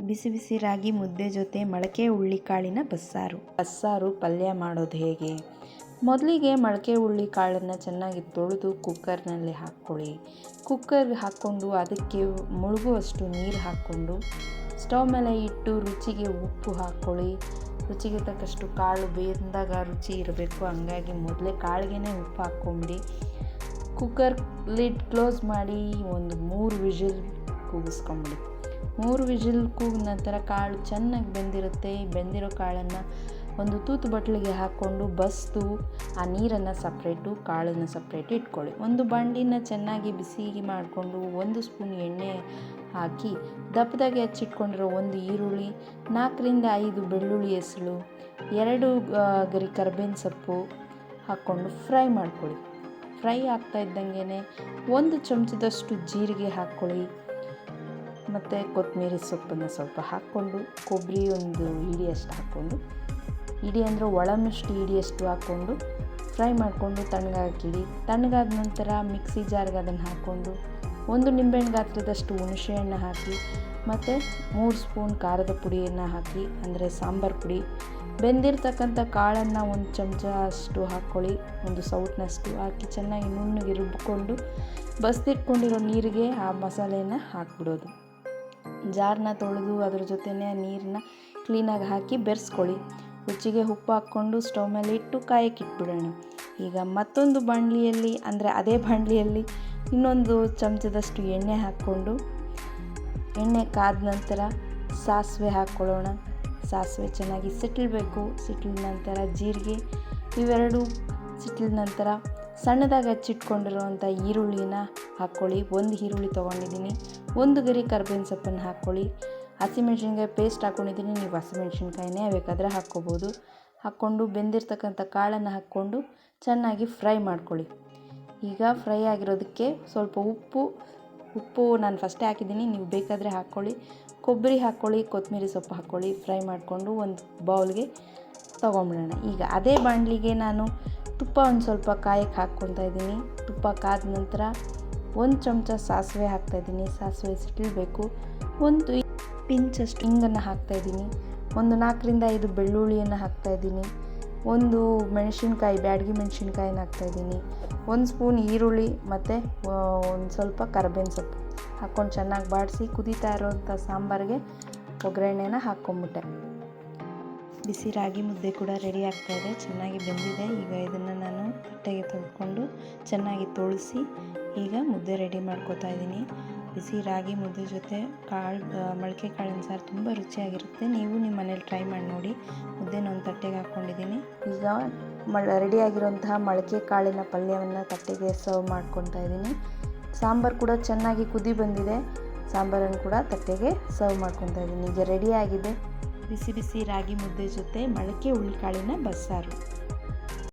ಬಿಸಿ ಬಿಸಿ ರಾಗಿ ಮುದ್ದೆ ಜೊತೆ ಮೊಳಕೆ ಹುಳ್ಳಿಕಾಳಿನ ಬಸ್ಸಾರು. ಬಸ್ಸಾರು ಪಲ್ಯ ಮಾಡೋದು ಹೇಗೆ? ಮೊದಲಿಗೆ ಮೊಳಕೆ ಹುಳ್ಳಿ ಕಾಳನ್ನು ಚೆನ್ನಾಗಿ ತೊಳೆದು ಕುಕ್ಕರ್ನಲ್ಲಿ ಹಾಕ್ಕೊಳ್ಳಿ. ಕುಕ್ಕರ್ಗೆ ಹಾಕ್ಕೊಂಡು ಅದಕ್ಕೆ ಮುಳುಗುವಷ್ಟು ನೀರು ಹಾಕ್ಕೊಂಡು ಸ್ಟವ್ ಮೇಲೆ ಇಟ್ಟು ರುಚಿಗೆ ಉಪ್ಪು ಹಾಕ್ಕೊಳ್ಳಿ. ರುಚಿಗೆ ತಕ್ಕಷ್ಟು ಕಾಳು ಬೇಂದಾಗ ರುಚಿ ಇರಬೇಕು. ಹಂಗಾಗಿ ಮೊದಲೇ ಕಾಳಿಗೆ ಉಪ್ಪು ಹಾಕ್ಕೊಂಬಿಡಿ. ಕುಕ್ಕರ್ ಲಿಡ್ ಕ್ಲೋಸ್ ಮಾಡಿ ಒಂದು ಮೂರು ವಿಜಿಲ್ ಕೂಗಿಸ್ಕೊಂಬಿಡಿ. ಮೂರು ವಿಜಿಲ್ ಕೂಗಿದ ನಂತರ ಕಾಳು ಚೆನ್ನಾಗಿ ಬೆಂದಿರುತ್ತೆ. ಈ ಬೆಂದಿರೋ ಕಾಳನ್ನು ಒಂದು ತೂತು ಬಟ್ಲಿಗೆ ಹಾಕ್ಕೊಂಡು ಬಸ್ದು ಆ ನೀರನ್ನು ಸಪ್ರೇಟು, ಕಾಳನ್ನು ಸಪ್ರೇಟ್ ಇಟ್ಕೊಳ್ಳಿ. ಒಂದು ಬಾಂಡಿನ ಚೆನ್ನಾಗಿ ಬಿಸಿ ಮಾಡಿಕೊಂಡು ಒಂದು ಸ್ಪೂನ್ ಎಣ್ಣೆ ಹಾಕಿ ದಪ್ಪದಾಗೆ ಹಚ್ಚಿಟ್ಕೊಂಡಿರೋ ಒಂದು ಈರುಳ್ಳಿ, ನಾಲ್ಕರಿಂದ ಐದು ಬೆಳ್ಳುಳ್ಳಿ ಹೆಸಳು, ಎರಡು ಗರಿ ಕರ್ಬೇವಿನ ಸೊಪ್ಪು ಹಾಕ್ಕೊಂಡು ಫ್ರೈ ಮಾಡ್ಕೊಳ್ಳಿ. ಫ್ರೈ ಆಗ್ತಾ ಇದ್ದಂಗೆ ಒಂದು ಚಮಚದಷ್ಟು ಜೀರಿಗೆ ಹಾಕ್ಕೊಳ್ಳಿ. ಮತ್ತು ಕೊತ್ತಂಬರಿ ಸೊಪ್ಪನ್ನು ಸ್ವಲ್ಪ ಹಾಕ್ಕೊಂಡು ಕೊಬ್ಬರಿ ಒಂದು ಹಿಡಿಯಷ್ಟು ಹಾಕ್ಕೊಂಡು, ಇಡಿ ಅಂದರೆ ಒಳಮಿಷ್ಟು ಹಿಡಿಯಷ್ಟು ಹಾಕ್ಕೊಂಡು ಫ್ರೈ ಮಾಡಿಕೊಂಡು ತಣ್ಣಗಾಕಿಡಿ ತಣ್ಣಗಾದ ನಂತರ ಮಿಕ್ಸಿ ಜಾರ್ಗೆ ಅದನ್ನು ಹಾಕ್ಕೊಂಡು ಒಂದು ನಿಂಬೆಹಣ್ಣು ಗಾತ್ರದಷ್ಟು ಹುಣಸೆಹಣ್ಣು ಹಾಕಿ, ಮತ್ತು ಮೂರು ಸ್ಪೂನ್ ಖಾರದ ಪುಡಿಯನ್ನು ಹಾಕಿ, ಅಂದರೆ ಸಾಂಬಾರು ಪುಡಿ, ಬೆಂದಿರ್ತಕ್ಕಂಥ ಕಾಳನ್ನು ಒಂದು ಚಮಚ ಅಷ್ಟು ಹಾಕ್ಕೊಳ್ಳಿ ಒಂದು ಸೌಟ್ನಷ್ಟು ಹಾಕಿ ಚೆನ್ನಾಗಿ ನುಣ್ಣಗೆ ರುಬ್ಬಿಕೊಂಡು ಬಸ್ದಿಟ್ಕೊಂಡಿರೋ ನೀರಿಗೆ ಆ ಮಸಾಲೆಯನ್ನು ಹಾಕ್ಬಿಡೋದು. ಜಾರನ್ನ ತೊಳೆದು ಅದ್ರ ಜೊತೆನೇ ನೀರನ್ನ ಕ್ಲೀನಾಗಿ ಹಾಕಿ ಬೆರೆಸ್ಕೊಳ್ಳಿ. ಹುಚ್ಚಿಗೆ ಉಪ್ಪು ಹಾಕ್ಕೊಂಡು ಸ್ಟವ್ ಮೇಲೆ ಇಟ್ಟು ಕಾಯಕ್ಕೆ ಇಟ್ಬಿಡೋಣ. ಈಗ ಮತ್ತೊಂದು ಬಾಣಲಿಯಲ್ಲಿ, ಅಂದರೆ ಅದೇ ಬಾಣಲಿಯಲ್ಲಿ ಇನ್ನೊಂದು ಚಮಚದಷ್ಟು ಎಣ್ಣೆ ಹಾಕ್ಕೊಂಡು, ಎಣ್ಣೆ ಕಾದ ನಂತರ ಸಾಸಿವೆ ಹಾಕ್ಕೊಳ್ಳೋಣ. ಸಾಸಿವೆ ಚೆನ್ನಾಗಿ ಸಿಟ್ಲಬೇಕು. ಸಿಟ್ಲಿದ ನಂತರ ಜೀರಿಗೆ, ಇವೆರಡು ಸಿಟ್ಲಿದ ನಂತರ ಸಣ್ಣದಾಗಿ ಹಚ್ಚಿಟ್ಕೊಂಡಿರುವಂಥ ಈರುಳ್ಳಿನ ಹಾಕ್ಕೊಳ್ಳಿ. ಒಂದು ಈರುಳ್ಳಿ ತೊಗೊಂಡಿದ್ದೀನಿ. ಒಂದು ಗರಿ ಕರ್ಬೇವಿನ ಸೊಪ್ಪನ್ನು ಹಾಕ್ಕೊಳ್ಳಿ. ಹಸಿಮೆಣಸಿನ್ಕಾಯಿ ಪೇಸ್ಟ್ ಹಾಕ್ಕೊಂಡಿದ್ದೀನಿ ನೀವು ಹಸಿಮೆಣ್ಸಿನ್ಕಾಯಿನೇ ಬೇಕಾದರೆ ಹಾಕ್ಕೋಬೋದು. ಹಾಕ್ಕೊಂಡು ಬೆಂದಿರ್ತಕ್ಕಂಥ ಕಾಳನ್ನು ಹಾಕ್ಕೊಂಡು ಚೆನ್ನಾಗಿ ಫ್ರೈ ಮಾಡ್ಕೊಳ್ಳಿ. ಈಗ ಫ್ರೈ ಆಗಿರೋದಕ್ಕೆ ಸ್ವಲ್ಪ ಉಪ್ಪು ಉಪ್ಪು ನಾನು ಫಸ್ಟೇ ಹಾಕಿದ್ದೀನಿ. ನೀವು ಬೇಕಾದರೆ ಹಾಕ್ಕೊಳ್ಳಿ. ಕೊಬ್ಬರಿ ಹಾಕ್ಕೊಳ್ಳಿ, ಕೊತ್ತಂಬರಿ ಸೊಪ್ಪು ಹಾಕ್ಕೊಳ್ಳಿ. ಫ್ರೈ ಮಾಡಿಕೊಂಡು ಒಂದು ಬೌಲ್ಗೆ ತೊಗೊಂಬಿಡೋಣ. ಈಗ ಅದೇ ಬಾಣಲಿಗೆ ನಾನು ತುಪ್ಪ ಒಂದು ಸ್ವಲ್ಪ ಕಾಯಕ್ಕೆ ಹಾಕ್ಕೊಳ್ತಾ ಇದ್ದೀನಿ. ತುಪ್ಪ ಕಾದ ನಂತರ ಒಂದು ಚಮಚ ಸಾಸಿವೆ ಹಾಕ್ತಾಯಿದ್ದೀನಿ ಸಾಸಿವೆ ಸಿಟ್ಟಿಲ್ಬೇಕು ಒಂದು ಪಿಂಚಷ್ಟು ಹಿಂಗನ್ನು ಹಾಕ್ತಾಯಿದ್ದೀನಿ ಒಂದು ನಾಲ್ಕರಿಂದ ಐದು ಬೆಳ್ಳುಳ್ಳಿಯನ್ನು ಹಾಕ್ತಾಯಿದ್ದೀನಿ ಒಂದು ಮೆಣಸಿನ್ಕಾಯಿ, ಬ್ಯಾಡಗಿ ಮೆಣಸಿನ್ಕಾಯಿನ ಹಾಕ್ತಾಯಿದ್ದೀನಿ ಒಂದು ಸ್ಪೂನ್ ಈರುಳ್ಳಿ ಮತ್ತು ಒಂದು ಸ್ವಲ್ಪ ಕರ್ಬೇವಿನ ಸೊಪ್ಪು ಹಾಕ್ಕೊಂಡು ಚೆನ್ನಾಗಿ ಬಾಡಿಸಿ ಕುದೀತಾ ಇರೋವಂಥ ಸಾಂಬಾರಿಗೆ ಒಗ್ಗರಣೆನ ಹಾಕ್ಕೊಂಬಿಟ್ಟೆ. ಬಿಸಿ ರಾಗಿ ಮುದ್ದೆ ಕೂಡ ರೆಡಿ ಆಗ್ತಾಯಿದೆ ಚೆನ್ನಾಗಿ ಬೆಂದಿದೆ. ಈಗ ಇದನ್ನು ನಾನು ತಟ್ಟೆಗೆ ತೆಗೆದುಕೊಂಡು ಚೆನ್ನಾಗಿ ತೊಳಸಿ ಈಗ ಮುದ್ದೆ ರೆಡಿ ಮಾಡ್ಕೋತಾ ಇದ್ದೀನಿ. ಬಿಸಿ ರಾಗಿ ಮುದ್ದೆ ಜೊತೆ ಕಾಳು ಮೊಳಕೆ ಕಾಳಿನ ಸಾರು ತುಂಬ ರುಚಿಯಾಗಿರುತ್ತೆ. ನೀವು ನಿಮ್ಮ ಮನೇಲಿ ಟ್ರೈ ಮಾಡಿ ನೋಡಿ. ಮುದ್ದೆನ ಒಂದು ತಟ್ಟೆಗೆ ಹಾಕ್ಕೊಂಡಿದ್ದೀನಿ ಈಗ ಮಳ ರೆಡಿಯಾಗಿರುವಂತಹ ಮೊಳಕೆ ಕಾಳಿನ ಪಲ್ಯವನ್ನು ತಟ್ಟೆಗೆ ಸರ್ವ್ ಮಾಡ್ಕೊತಾ ಇದ್ದೀನಿ. ಸಾಂಬಾರು ಕೂಡ ಚೆನ್ನಾಗಿ ಕುದಿ ಬಂದಿದೆ. ಸಾಂಬಾರನ್ನು ಕೂಡ ತಟ್ಟೆಗೆ ಸರ್ವ್ ಮಾಡ್ಕೊತಾ ಇದ್ದೀನಿ. ಈಗ ರೆಡಿಯಾಗಿದೆ ಬಿಸಿ ಬಿಸಿ ರಾಗಿ ಮುದ್ದೆ ಜೊತೆ ಮೊಳಕೆ ಉಳ್ಳಿಕಾಳಿನ ಬಸ್ಸಾರು.